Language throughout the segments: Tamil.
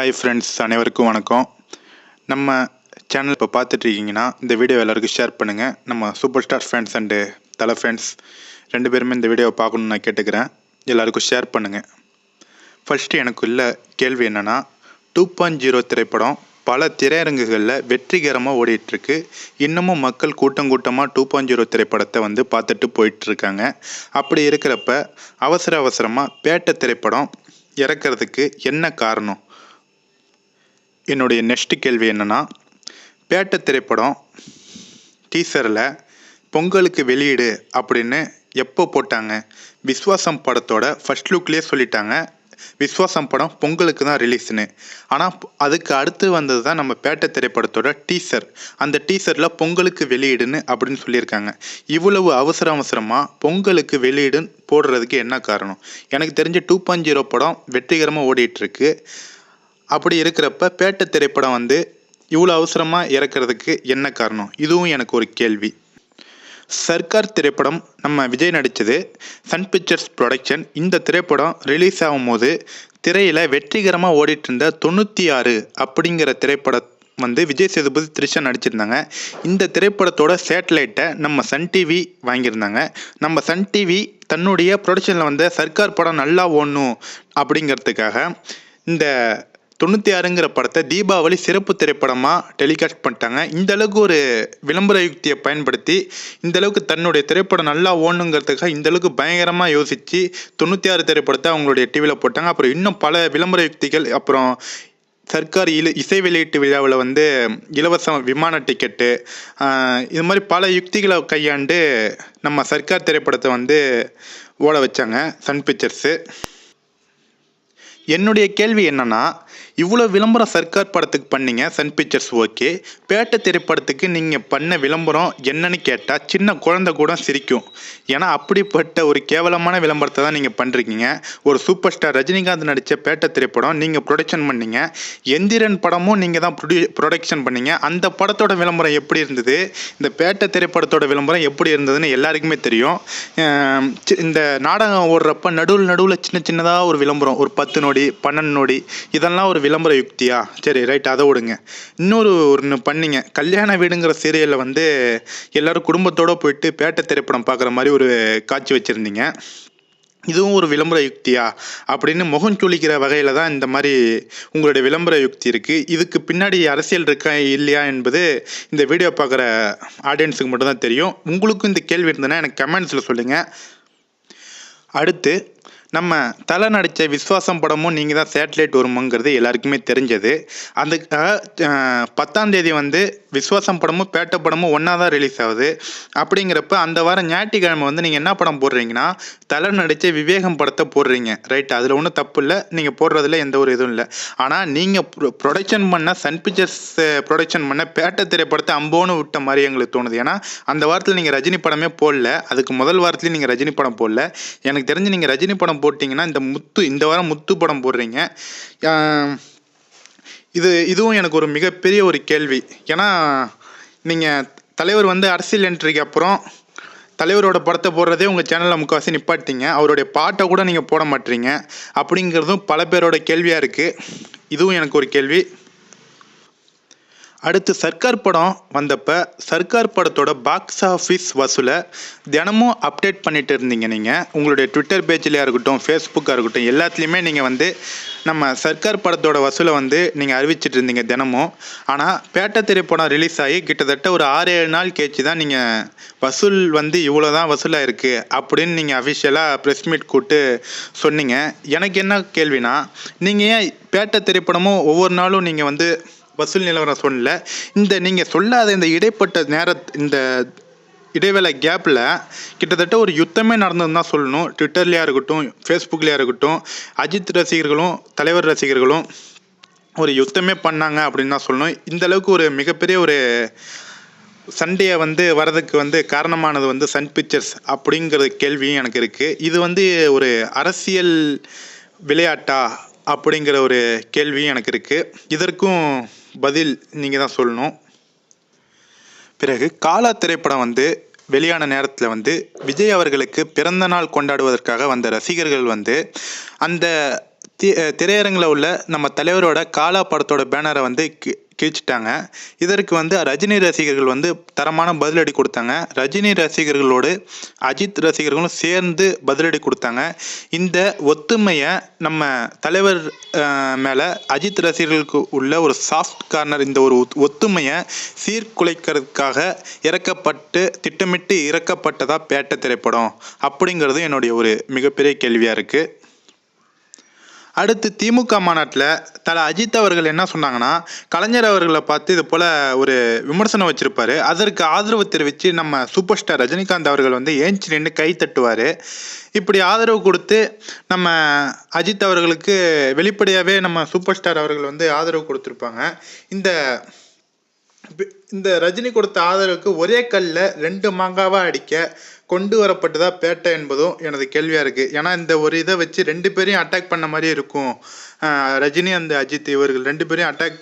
ஹாய் ஃப்ரெண்ட்ஸ் அனைவருக்கும் வணக்கம். நம்ம சேனல் இப்போ பார்த்துட்ருக்கீங்கன்னா இந்த வீடியோ எல்லாருக்கும் ஷேர் பண்ணுங்கள் நம்ம super star fans and Thala fans ரெண்டு பேருமே இந்த வீடியோவை பார்க்கணுன்னு நான் கேட்டுக்கிறேன். எல்லாருக்கும் ஷேர் பண்ணுங்கள் ஃபஸ்ட்டு எனக்கு உள்ள கேள்வி என்னென்னா டூ பாயிண்ட் ஜீரோ திரைப்படம் பல திரையரங்குகளில் வெற்றிகரமாக ஓடிட்டுருக்கு இன்னமும் மக்கள் கூட்டம் கூட்டமாக டூ பாயிண்ட் ஜீரோ திரைப்படத்தை வந்து பார்த்துட்டு போயிட்டுருக்காங்க அப்படி இருக்கிறப்ப அவசர அவசரமாக பேட்ட திரைப்படம் இறக்கிறதுக்கு என்ன காரணம்? என்னுடைய நெக்ஸ்ட் கேள்வி என்னென்னா பேட்ட திரைப்படம் டீசரில் பொங்கலுக்கு வெளியீடு அப்படின்னு எப்போ போட்டாங்க? விஸ்வாசம் படத்தோட ஃபர்ஸ்ட் லுக்லேயே சொல்லிட்டாங்க. விஸ்வாசம் படம் பொங்கலுக்கு தான் ரிலீஸ்னு ஆனால் அதுக்கு அடுத்து வந்தது தான் நம்ம பேட்ட திரைப்படத்தோட டீசர் அந்த டீசரில் பொங்கலுக்கு வெளியீடுன்னு அப்படின்னு சொல்லியிருக்காங்க. இவ்வளவு அவசர அவசரமாக பொங்கலுக்கு வெளியீடுன்னு போடுறதுக்கு என்ன காரணம்? எனக்கு தெரிஞ்ச டூ பாயிண்ட் ஜீரோ படம் வெற்றிகரமாக ஓடிட்டுருக்கு அப்படி இருக்கிறப்ப பேட்ட திரைப்படம் வந்து இவ்வளோ அவசரமாக இறக்கிறதுக்கு என்ன காரணம்? இதுவும் எனக்கு ஒரு கேள்வி. சர்க்கார் திரைப்படம் நம்ம விஜய் நடித்தது சன் பிக்சர்ஸ் ப்ரொடக்ஷன் இந்த திரைப்படம் ரிலீஸ் ஆகும்போது திரையில் வெற்றிகரமாக ஓடிட்டு இருந்த தொண்ணூற்றி ஆறு அப்படிங்கிற திரைப்படம் வந்து விஜய் சேதுபதி த்ரிஷா நடிச்சிருந்தாங்க. இந்த திரைப்படத்தோட சேட்டலைட்டை நம்ம சன் டிவி வாங்கியிருந்தாங்க. நம்ம சன் டிவி தன்னுடைய ப்ரொடக்ஷனில் வந்த சர்க்கார் படம் நல்லா ஓடணும் அப்படிங்கிறதுக்காக இந்த தொண்ணூற்றி ஆறுங்கிற படத்தை தீபாவளி சிறப்பு திரைப்படமாக டெலிகாஸ்ட் பண்ணிட்டாங்க. இந்த அளவுக்கு ஒரு விளம்பர யுக்தியை பயன்படுத்தி இந்த அளவுக்கு தன்னுடைய திரைப்படம் நல்லா ஓடணுங்கிறதுக்காக இந்த அளவுக்கு பயங்கரமாக யோசித்து தொண்ணூற்றி ஆறு திரைப்படத்தை அவங்களுடைய டிவியில் போட்டாங்க. அப்புறம் இன்னும் பல விளம்பர யுக்திகள் அப்புறம் சர்க்கார் இலு இசை வெளியீட்டு விழாவில் வந்து இலவச விமான டிக்கெட்டு இது மாதிரி பல யுக்திகளை கையாண்டு நம்ம சர்க்கார் திரைப்படத்தை வந்து ஓட வச்சாங்க சன் பிக்சர்ஸு. என்னுடைய கேள்வி என்னென்னா இவ்வளோ விளம்பரம் சர்க்கார் படத்துக்கு பண்ணீங்க சன் பிக்சர்ஸ் ஓகே. பேட்டை திரைப்படத்துக்கு நீங்கள் பண்ண விளம்பரம் என்னன்னு கேட்டால் சின்ன குழந்தை கூட சிரிக்கும். ஏன்னா அப்படிப்பட்ட ஒரு கேவலமான விளம்பரத்தை தான் நீங்கள் பண்ணுறீங்க ஒரு சூப்பர் ஸ்டார் ரஜினிகாந்த் நடித்த பேட்டை திரைப்படம் நீங்கள் ப்ரொடக்ஷன் பண்ணீங்க. எந்திரன் படமும் நீங்கள் தான் ப்ரொடியூ ப்ரொடக்ஷன் பண்ணீங்க. அந்த படத்தோட விளம்பரம் எப்படி இருந்தது? இந்த பேட்டை திரைப்படத்தோட விளம்பரம் எப்படி இருந்ததுன்னு எல்லாருக்குமே தெரியும். சி- இந்த நாடகம் ஓடுறப்ப நடுவில் நடுவில் சின்ன சின்னதாக ஒரு விளம்பரம். ஒரு பத்து நொடி பன்னெண்டு நொடி இதெல்லாம் ஒரு விளம்பர யுக்தியா? சரி ரைட் அதை விடுங்க. இன்னொரு ஒன்று பண்ணிங்க. கல்யாண வீடுங்கிற சீரியலில் வந்து எல்லாரும் குடும்பத்தோடு போயிட்டு பேட்ட திரைப்படம் பார்க்குற மாதிரி ஒரு காட்சி வச்சுருந்தீங்க. இதுவும் ஒரு விளம்பர யுக்தியா? அப்படின்னு முகம் சுளிக்கிற வகையில் தான் இந்த மாதிரி உங்களுடைய விளம்பர யுக்தி இருக்குது இதுக்கு பின்னாடி அரசியல் இருக்கா இல்லையா என்பது இந்த வீடியோ பார்க்குற ஆடியன்ஸுக்கு மட்டும்தான் தெரியும். உங்களுக்கும் இந்த கேள்வி இருந்ததுன்னா எனக்கு கமெண்ட்ஸில் சொல்லுங்கள் அடுத்து நம்ம தலை நடித்த விஸ்வாசம் படமும் நீங்கள் தான் சேட்டலைட் வருமுங்கிறது எல்லாருக்குமே தெரிஞ்சது. அந்த அஹ், பத்தாம் தேதி வந்து விஸ்வாசம் படமும் பேட்ட படமும் ஒன்றா தான் ரிலீஸ் ஆகுது. அப்படிங்கிறப்ப அந்த வாரம் ஞாயிற்றுக்கிழமை வந்து நீங்கள் என்ன படம் போடுறீங்கன்னா தலை நடித்த விவேகம் படத்தை போடுறீங்க. ரைட் அதில் ஒன்றும் தப்பு இல்லை நீங்கள் போடுறதுல எந்த ஒரு இதுவும் இல்லை. ஆனால் நீங்கள் ப்ரொடக்ஷன் பண்ண சன் பிக்சர்ஸ் ப்ரொடக்ஷன் பண்ண பேட்ட திரைப்படத்தை அம்போன்னு விட்ட மாதிரி எங்களுக்கு தோணுது. ஏன்னா அந்த வாரத்தில் நீங்கள் ரஜினி படமே போடல. அதுக்கு முதல் வாரத்துலேயும் நீங்கள் ரஜினி படம் போடல. எனக்கு தெரிஞ்சு நீங்கள் ரஜினி படம் போட்டிங்கன்னா இந்த முத்து இந்த வாரம் முத்து படம் போடுறீங்க. இது இதுவும் எனக்கு ஒரு மிகப்பெரிய ஒரு கேள்வி. ஏன்னா நீங்கள் தலைவர் வந்து அரசியல் என்ட்ரிக்கு அப்புறம் தலைவரோட படத்தை போடுறதே உங்கள் சேனலில் முக்கால்வாசி நிப்பாட்டிங்க அவருடைய பாட்டை கூட நீங்கள் போட மாட்டீங்க. அப்படிங்கிறதும் பல பேரோட கேள்வியாக இருக்குது இதுவும் எனக்கு ஒரு கேள்வி. அடுத்து சர்க்கார் படம் வந்தப்ப சர்க்கார் படத்தோட பாக்ஸ் ஆஃபீஸ் வசூலை தினமும் அப்டேட் பண்ணிட்டு இருந்தீங்க நீங்கள் உங்களுடைய ட்விட்டர் பேஜ்லையாக இருக்கட்டும் ஃபேஸ்புக்காக இருக்கட்டும் எல்லாத்துலேயுமே நீங்கள் வந்து நம்ம சர்க்கார் படத்தோட வசூலை வந்து நீங்கள் அறிவிச்சிட்டு இருந்தீங்க தினமும். ஆனால் பேட்டை திரைப்படம் ரிலீஸ் ஆகி கிட்டத்தட்ட ஒரு ஆறு ஏழு நாள் கேச்சு தான் நீங்கள் வசூல் வந்து இவ்வளோ தான் வசூலாக இருக்குது அப்படின்னு நீங்கள் அஃபிஷியலாக ப்ரெஸ் மீட் கூப்பிட்டு சொன்னீங்க. எனக்கு என்ன கேள்வினா நீங்கள் ஏன் பேட்டை திரைப்படமும் ஒவ்வொரு நாளும் நீங்கள் வந்து வசூல் நிலவரம் சொல்லல. இந்த நீங்கள் சொல்லாத இந்த இடைப்பட்ட நேர இந்த இடைவேளை கேப்பில் கிட்டத்தட்ட ஒரு யுத்தமே நடந்ததுன்னு தான் சொல்லணும். ட்விட்டர்லையாக இருக்கட்டும் ஃபேஸ்புக்லையாக இருக்கட்டும் அஜித் ரசிகர்களும் தலைவர் ரசிகர்களும் ஒரு யுத்தமே பண்ணாங்க அப்படின்னு தான் சொல்லணும். இந்த அளவுக்கு ஒரு மிகப்பெரிய ஒரு சண்டையை வந்து வரதுக்கு வந்து காரணமானது வந்து சன் பிக்சர்ஸ் அப்படிங்கிற கேள்வியும் எனக்கு இருக்குது இது வந்து ஒரு அரசியல் விளையாட்டா அப்படிங்கிற ஒரு கேள்வியும் எனக்கு இருக்குது இதற்கும் பதில் நீங்கள் தான் சொல்லணும். பிறகு காலா திரைப்படம் வந்து வெளியான நேரத்தில் வந்து விஜய் அவர்களுக்கு பிறந்த நாள் கொண்டாடுவதற்காக வந்த ரசிகர்கள் வந்து அந்த தி திரையரங்கில் உள்ள நம்ம தலைவரோட காலா படத்தோட பேனரை வந்து கி கிழிச்சிட்டாங்க இதற்கு வந்து ரஜினி ரசிகர்கள் வந்து தரமான பதிலடி கொடுத்தாங்க. ரஜினி ரசிகர்களோடு அஜித் ரசிகர்களும் சேர்ந்து பதிலடி கொடுத்தாங்க. இந்த ஒத்துமையை நம்ம தலைவர் மேலே அஜித் ரசிகர்களுக்கு உள்ள ஒரு சாஃப்ட் கார்னர் இந்த ஒரு ஒத்- ஒத்துமையை சீர்குலைக்கிறதுக்காக இறக்கப்பட்டு திட்டமிட்டு இறக்கப்பட்டதா பேட்ட திரைப்படம். அப்படிங்கிறது என்னுடைய ஒரு மிகப்பெரிய கேள்வியாக இருக்குது அடுத்து திமுக மாநாட்டில் தல அஜித் அவர்கள் என்ன சொன்னாங்கன்னா கலைஞர் அவர்களை பார்த்து இது போல் ஒரு விமர்சனம் வச்சுருப்பார். அதற்கு ஆதரவு தெரிவித்து நம்ம சூப்பர் ஸ்டார் ரஜினிகாந்த் அவர்கள் வந்து ஏஞ்சி நின்று கை தட்டுவார். இப்படி ஆதரவு கொடுத்து நம்ம அஜித் அவர்களுக்கு வெளிப்படையாகவே நம்ம சூப்பர் ஸ்டார் அவர்கள் வந்து ஆதரவு கொடுத்துருப்பாங்க. இந்த இந்த ரஜினி கொடுத்த ஆதரவுக்கு ஒரே கல்லில் ரெண்டு மாங்காவாக அடிக்க கொண்டு வரப்பட்டதா பேட்டை என்பதும் எனது கேள்வியா இருக்கு. ஏன்னா இந்த ஒரு இதை வச்சு ரெண்டு பேரையும் அட்டாக் பண்ண மாதிரி இருக்கும். ரஜினி அந்த அஜித் இவர்கள் ரெண்டு பேரையும் அட்டாக்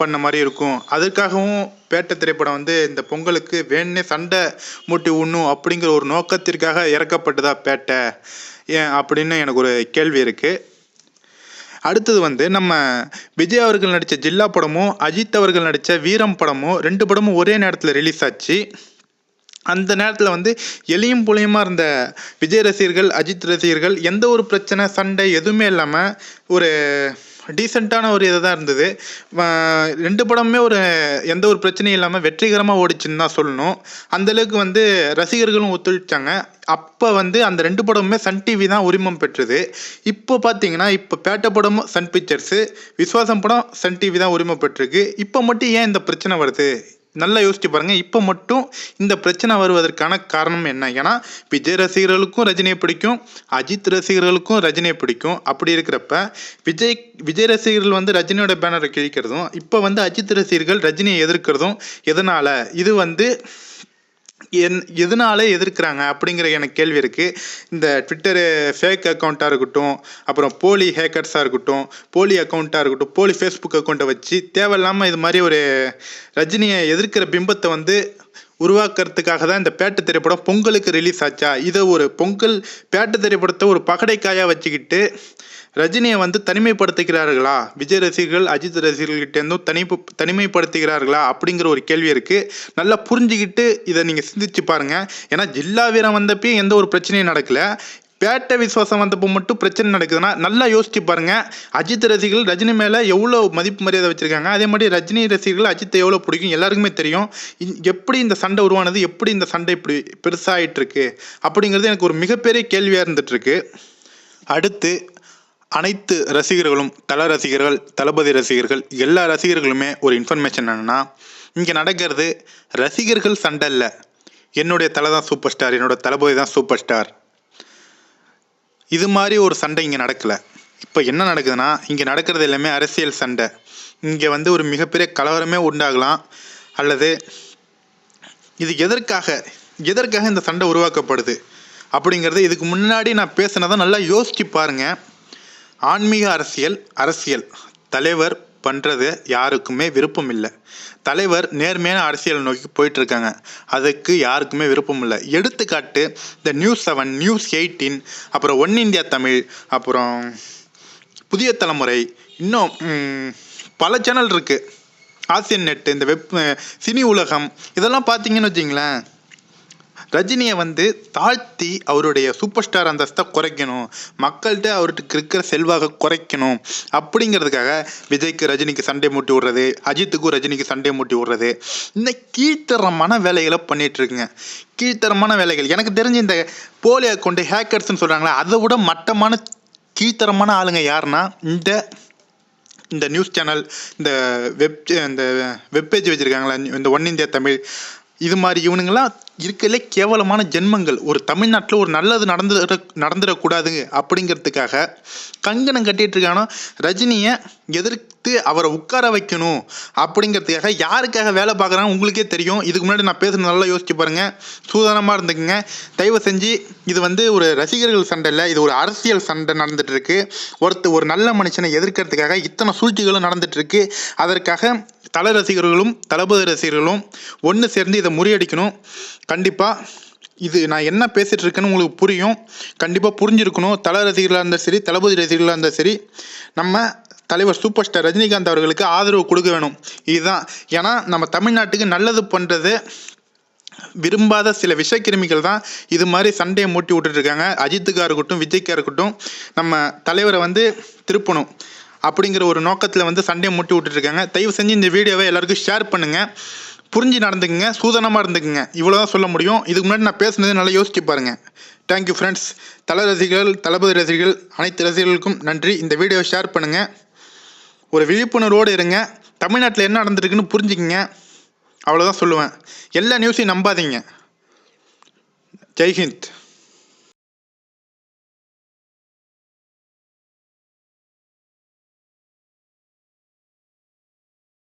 பண்ண மாதிரி இருக்கும். அதற்காகவும் பேட்டை திரைப்படம் வந்து இந்த பொங்கலுக்கு வேணே சண்டை மூட்டி உண்ணும் அப்படிங்கிற ஒரு நோக்கத்திற்காக இறக்கப்பட்டதா பேட்டை. ஏன் அப்படின்னு எனக்கு ஒரு கேள்வி இருக்குது அடுத்தது வந்து நம்ம விஜய் அவர்கள் நடித்த ஜில்லா படமும் அஜித் அவர்கள் நடித்த வீரம் படமும் ரெண்டு படமும் ஒரே நேரத்தில் ரிலீஸ் ஆச்சு. அந்த நேரத்தில் வந்து எளியும் புளியுமா இருந்த விஜய் ரசிகர்கள் அஜித் ரசிகர்கள் எந்த ஒரு பிரச்சனை சண்டை எதுவுமே இல்லாமல் ஒரு டீசெண்டான ஒரு இதாக தான் இருந்தது ரெண்டு படமுமே ஒரு எந்த ஒரு பிரச்சனையும் இல்லாமல் வெற்றிகரமாக ஓடிச்சுன்னு தான் சொல்லணும். அந்தளவுக்கு வந்து ரசிகர்களும் ஒத்துழைச்சாங்க. அப்போ வந்து அந்த ரெண்டு படமுமே சன் டிவி தான் உரிமம் பெற்றது. இப்போ பார்த்தீங்கன்னா இப்போ பேட்டை படமும் சன் பிக்சர்ஸு விஸ்வாசம் படம் சன் டிவி தான் உரிமை பெற்றிருக்கு. இப்போ மட்டும் ஏன் இந்த பிரச்சனை வருது? நல்லா யோசிச்சு பாருங்க. இப்போ மட்டும் இந்த பிரச்சனை வருவதற்கான காரணம் என்ன? ஏன்னா விஜய் ரசிகர்களுக்கும் ரஜினியை பிடிக்கும் அஜித் ரசிகர்களுக்கும் ரஜினியை பிடிக்கும். அப்படி இருக்கிறப்ப விஜய் விஜய் ரசிகர்கள் வந்து ரஜினியோட பேனரை கிழிக்கிறதும் இப்போ வந்து அஜித் ரசிகர்கள் ரஜினியை எதிர்க்கிறதும் எதனால? இது வந்து என் எதனால எதிர்க்கிறாங்க அப்படிங்கிற எனக்கு கேள்வி இருக்குது இந்த ட்விட்டரு ஃபேக் அக்கௌண்ட்டாக இருக்கட்டும் அப்புறம் போலி ஹேக்கர்ஸாக இருக்கட்டும் போலி அக்கௌண்ட்டாக இருக்கட்டும் போலி ஃபேஸ்புக் அக்கௌண்ட்டை வச்சு தேவையில்லாமல் இது மாதிரி ஒரு ரஜினியை எதிர்க்கிற பிம்பத்தை வந்து உருவாக்குறதுக்காக தான் இந்த பேட்டு திரைப்படம் பொங்கலுக்கு ரிலீஸ் ஆச்சா? இதை ஒரு பொங்கல் பேட்டு திரைப்படத்தை ஒரு பகடைக்காயாக வச்சுக்கிட்டு ரஜினியை வந்து தனிமைப்படுத்துகிறார்களா விஜய் ரசிகர்கள் அஜித் ரசிகர்கள்கிட்டேருந்தும் தனிப்பு தனிமைப்படுத்துகிறார்களா அப்படிங்கிற ஒரு கேள்வி இருக்குது நல்லா புரிஞ்சுக்கிட்டு இதை நீங்கள் சிந்திச்சு பாருங்கள் ஏன்னா ஜில்லா வீரம் வந்தப்பயும் எந்த ஒரு பிரச்சனையும் நடக்கலை. பேட்டை விசுவாசம் வந்தப்போ மட்டும் பிரச்சனை நடக்குதுன்னா நல்லா யோசிச்சு பாருங்க. அஜித் ரசிகர்கள் ரஜினி மேல எவ்வளோ மதிப்பு மரியாதை வச்சிருக்காங்க? அதே மாதிரி ரஜினி ரசிகர்கள் அஜித்தை எவ்வளோ பிடிக்கும்? எல்லாருக்குமே தெரியும். இ- எப்படி இந்த சண்டை உருவானது? எப்படி இந்த சண்டை இப்படி பெருசாகிட்டு இருக்கு அப்படிங்கிறது எனக்கு ஒரு மிகப்பெரிய கேள்வியா இருந்துட்டு இருக்கு அடுத்து அனைத்து ரசிகர்களும் தல ரசிகர்கள் தளபதி ரசிகர்கள் எல்லா ரசிகர்களுமே ஒரு இன்ஃபர்மேஷன் என்னன்னா இங்கே நடக்கிறது ரசிகர்கள் சண்டை இல்லை என்னுடைய தலை தான் சூப்பர் ஸ்டார் என்னோட தளபதி தான் சூப்பர் ஸ்டார் இது மாதிரி ஒரு சண்டை இங்கே நடக்கலை. இப்போ என்ன நடக்குதுன்னா இங்கே நடக்கிறது எல்லாமே அரசியல் சண்டை. இங்கே வந்து ஒரு மிகப்பெரிய கலவரமே உண்டாகலாம். அல்லது இது எதற்காக எதற்காக இந்த சண்டை உருவாக்கப்படுது? அப்படிங்கிறது இதுக்கு முன்னாடி நான் பேசினதை நல்லா யோசிச்சு பாருங்கள் ஆன்மீக அரசியல் அரசியல். தலைவர் பண்ணுறது யாருக்குமே விருப்பம் இல்லை தலைவர் நேர்மையான அரசியல் நோக்கி போயிட்டு இருக்காங்க அதுக்கு யாருக்குமே விருப்பம் இல்லை எடுத்துக்காட்டு இந்த நியூஸ் செவன் நியூஸ் எயிட்டீன் அப்புறம் ஒன் இந்தியா தமிழ் அப்புறம் புதிய தலைமுறை இன்னும் பல சேனல் இருக்குது ஆசியன் நெட்டு இந்த வெப் சினி உலகம் இதெல்லாம் பார்த்தீங்கன்னு வச்சிங்களேன். ரஜினியை வந்து தாழ்த்தி அவருடைய சூப்பர் ஸ்டார் அந்தஸ்தை குறைக்கணும். மக்கள்கிட்ட அவருக்கு இருக்கிற செல்வாக குறைக்கணும். அப்படிங்கிறதுக்காக விஜய்க்கு ரஜினிக்கு சண்டை மூட்டி விடுறது அஜித்துக்கும் ரஜினிக்கு சண்டை மூட்டி விடுறது. இந்த கீழ்த்தரமான வேலைகளை பண்ணிட்டு இருக்குங்க. கீழ்த்தரமான வேலைகள். எனக்கு தெரிஞ்ச இந்த போலி அக்கௌண்ட் ஹேக்கர்ஸ்னு சொல்கிறாங்களே அதை விட மட்டமான கீழ்த்தரமான ஆளுங்க யாருன்னா இந்த இந்த நியூஸ் சேனல் இந்த வெப் இந்த வெப்பேஜ் வச்சுருக்காங்களா இந்த ஒன் இந்தியா தமிழ் இது மாதிரி இவனுங்களாம் இருக்கலே கேவலமான ஜென்மங்கள். ஒரு தமிழ்நாட்டில் ஒரு நல்லது நடந்துட நடந்துடக்கூடாதுங்க அப்படிங்கிறதுக்காக கங்கணம் கட்டிட்டு இருக்கானோ ரஜினியை எதிர்த்து அவரை உட்கார வைக்கணும் அப்படிங்கிறதுக்காக யாருக்காக வேலை பார்க்குறாங்க உங்களுக்கே தெரியும். இதுக்கு முன்னாடி நான் பேசுகிறது நல்லா யோசிச்சு பாருங்கள் சூதானமாக இருந்துக்குங்க. தயவு செஞ்சு இது வந்து ஒரு ரசிகர்கள் சண்டை இல்லை இது ஒரு அரசியல் சண்டை நடந்துகிட்ருக்கு ஒருத்தர் ஒரு நல்ல மனுஷனை எதிர்க்கிறதுக்காக இத்தனை சூழ்ச்சிகளும் நடந்துகிட்ருக்கு அதற்காக தல ரசிகர்களும் தளபதி ரசிகர்களும் ஒன்று சேர்ந்து இதை முறியடிக்கணும். கண்டிப்பாக இது நான் என்ன பேசிகிட்டு இருக்கேன்னு உங்களுக்கு புரியும். கண்டிப்பாக புரிஞ்சிருக்கணும். தல ரசிகர்களாக இருந்தால் சரி தளபதி ரசிகர்களாக இருந்தால் சரி நம்ம தலைவர் சூப்பர் ஸ்டார் ரஜினிகாந்த் அவர்களுக்கு ஆதரவு கொடுக்க வேணும். இதுதான். ஏன்னா நம்ம தமிழ்நாட்டுக்கு நல்லது பண்ணுறது விரும்பாத சில விஷக்கிருமிகள் தான். இது மாதிரி சண்டையை மூட்டி விட்டுட்ருக்காங்க அஜித்துக்காக அஜித்துக்கா இருக்கட்டும் விஜய்க்காக இருக்கட்டும் நம்ம தலைவரை வந்து திருப்பணும் அப்படிங்கிற ஒரு நோக்கத்தில் வந்து சண்டையை மூட்டி விட்டுட்ருக்காங்க தயவு செஞ்சு இந்த வீடியோவை எல்லாருக்கும் ஷேர் பண்ணுங்கள் புரிஞ்சு நடந்துக்குங்க சூதனமாக இருந்துக்குங்க. இவ்வளோ தான் சொல்ல முடியும். இதுக்கு முன்னாடி நான் பேசுனது நல்லா யோசிச்சு பாருங்க. தேங்க்யூ ஃப்ரெண்ட்ஸ் தல ரசிகர்கள் தளபதி ரசிகர்கள் அனைத்து ரசிகர்களுக்கும் நன்றி. இந்த வீடியோவை ஷேர் பண்ணுங்கள் ஒரு விழிப்புணர்வோடு இருங்க. தமிழ்நாட்டில் என்ன நடந்திருக்குன்னு புரிஞ்சுக்கிங்க. அவ்வளோதான் சொல்லுவேன். எல்லா நியூஸையும் நம்பாதீங்க. ஜெய்ஹிந்த்.